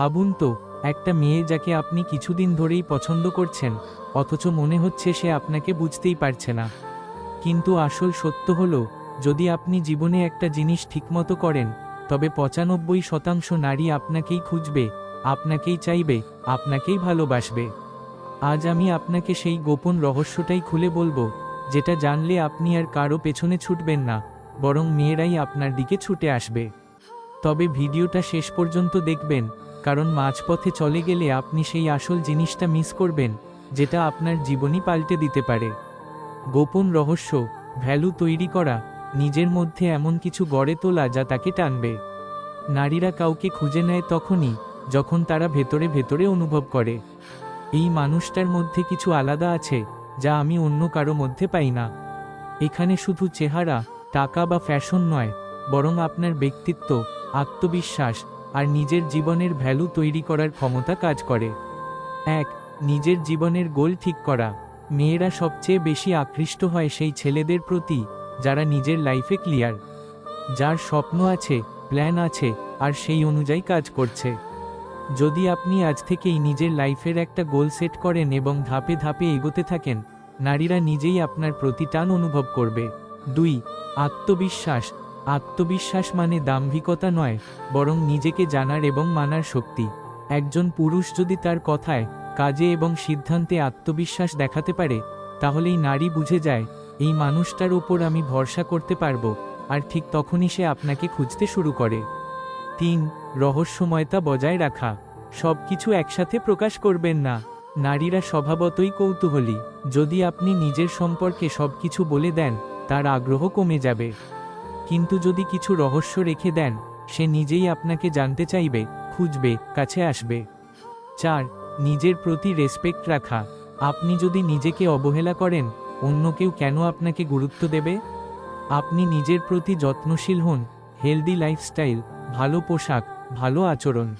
ভাবুন তো, একটা মেয়ে যাকে আপনি কিছুদিন ধরেই পছন্দ করছেন, অথচ মনে হচ্ছে সে আপনাকে বুঝতেই পারছে না। কিন্তু আসল সত্য হলো, যদি আপনি জীবনে একটা জিনিস ঠিকমতো করেন, তবে পঁচানব্বই শতাংশ নারী আপনাকেই খুঁজবে, আপনাকেই চাইবে, আপনাকেই ভালোবাসবে। আজ আমি আপনাকে সেই গোপন রহস্যটাই খুলে বলব, যেটা জানলে আপনি আর কারও পেছনে ছুটবেন না, বরং মেয়েরাই আপনার দিকে ছুটে আসবে। তবে ভিডিওটা শেষ পর্যন্ত দেখবেন কারণ মাঝপথে চলে গেলে আপনি সেই আসল জিনিসটা মিস করবেন, যেটা আপনার জীবনই পাল্টে দিতে পারে। গোপন রহস্য, ভ্যালু তৈরি করা, নিজের মধ্যে এমন কিছু গড়ে তোলা যা তাকে টানবে। নারীরা কাউকে খুঁজে নেয় তখনই, যখন তারা ভেতরে ভেতরে অনুভব করে। এই মানুষটার মধ্যে কিছু আলাদা আছে, যা আমি অন্য কারও মধ্যে পাই না। এখানে শুধু চেহারা, টাকা বা ফ্যাশন নয়, বরং আপনার ব্যক্তিত্ব, আত্মবিশ্বাস আর নিজের জীবনের ভ্যালু তৈরি করার ক্ষমতা কাজ করে। এক, নিজের জীবনের গোল ঠিক করা। মেয়েরা সবচেয়ে বেশি আকৃষ্ট হয় সেই ছেলেদের প্রতি, যারা নিজের লাইফে ক্লিয়ার। যার স্বপ্ন আছে, প্ল্যান আছে, আর সেই অনুযায়ী কাজ করছে। যদি আপনি আজ থেকেই নিজের লাইফের একটা গোল সেট করেন এবং ধাপে ধাপে এগোতে থাকেন, নারীরা নিজেই আপনার প্রতি টান অনুভব করবে। দুই, আত্মবিশ্বাস। আত্মবিশ্বাস মানে দাম্ভিকতা নয়, বরং নিজেকে জানার এবং মানার শক্তি। একজন পুরুষ যদি তার কথায়, কাজে এবং সিদ্ধান্তে আত্মবিশ্বাস দেখাতে পারে, তাহলেই নারী বুঝে যায়, এই মানুষটার ওপর আমি ভরসা করতে পারব, আর ঠিক তখনই সে আপনাকে খুঁজতে শুরু করে। তিন, রহস্যময়তা বজায় রাখা। সব কিছু একসাথে প্রকাশ করবেন না। নারীরা স্বভাবতই কৌতূহলী। যদি আপনি নিজের সম্পর্কে সব কিছু বলে দেন, তার আগ্রহ কমে যাবে। কিন্তু যদি কিছু রহস্য রেখে দেন, সে নিজেই আপনাকে জানতে চাইবে, খুঁজবে, কাছে আসবে। চার, নিজের প্রতি রেসপেক্ট রাখা। আপনি যদি নিজেকে অবহেলা করেন, অন্য কেউ কেন আপনাকে গুরুত্ব দেবে? আপনি নিজের প্রতি যত্নশীল হন হেলদি লাইফস্টাইল ভালো পোশাক, ভালো আচরণ।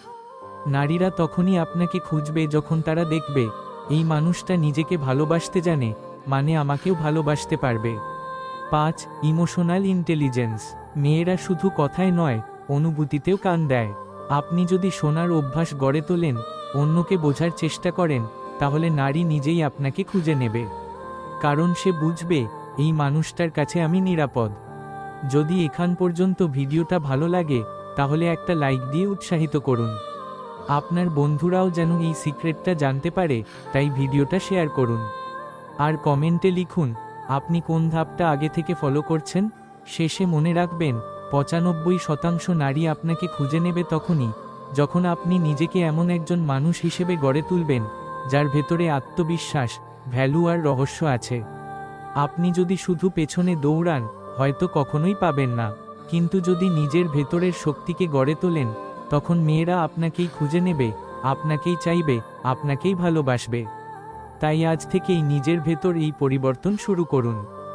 নারীরা তখনই আপনাকে খুঁজবে যখন তারা দেখবে, এই মানুষটা নিজেকে ভালোবাসতে জানে মানে আমাকেও ভালোবাসতে পারবে। পাঁচ ইমোশনাল ইন্টেলিজেন্স মেয়েরা শুধু কথায় নয়, অনুভূতিতেও কান দেয়। আপনি যদি শোনার অভ্যাস গড়ে তোলেন, অন্যকে বোঝার চেষ্টা করেন, তাহলে নারী নিজেই আপনাকে খুঁজে নেবে। কারণ সে বুঝবে, এই মানুষটার কাছে আমি নিরাপদ। যদি এখান পর্যন্ত ভিডিওটা ভালো লাগে, তাহলে একটা লাইক দিয়ে উৎসাহিত করুন। আপনার বন্ধুরাও যেন এই সিক্রেটটা জানতে পারে, তাই ভিডিওটা শেয়ার করুন। আর কমেন্টে লিখুন আপনি কোন ধাপটা আগে থেকে ফলো করছেন? শেষে মনে রাখবেন, পঁচানব্বই শতাংশ নারী আপনাকে খুঁজে নেবে তখনই, যখন আপনি নিজেকে এমন একজন মানুষ হিসেবে গড়ে তুলবেন, যার ভেতরে আত্মবিশ্বাস ভ্যালু আর রহস্য আছে। আপনি যদি শুধু পেছনে দৌড়ান, হয়তো কখনোই পাবেন না। কিন্তু যদি নিজের ভেতরের শক্তিকে গড়ে তোলেন, তখন মেয়েরা আপনাকেই খুঁজে নেবে, আপনাকেই চাইবে, আপনাকেই ভালোবাসবে। তাই আজ থেকেই নিজের ভেতর এই পরিবর্তন শুরু করুন।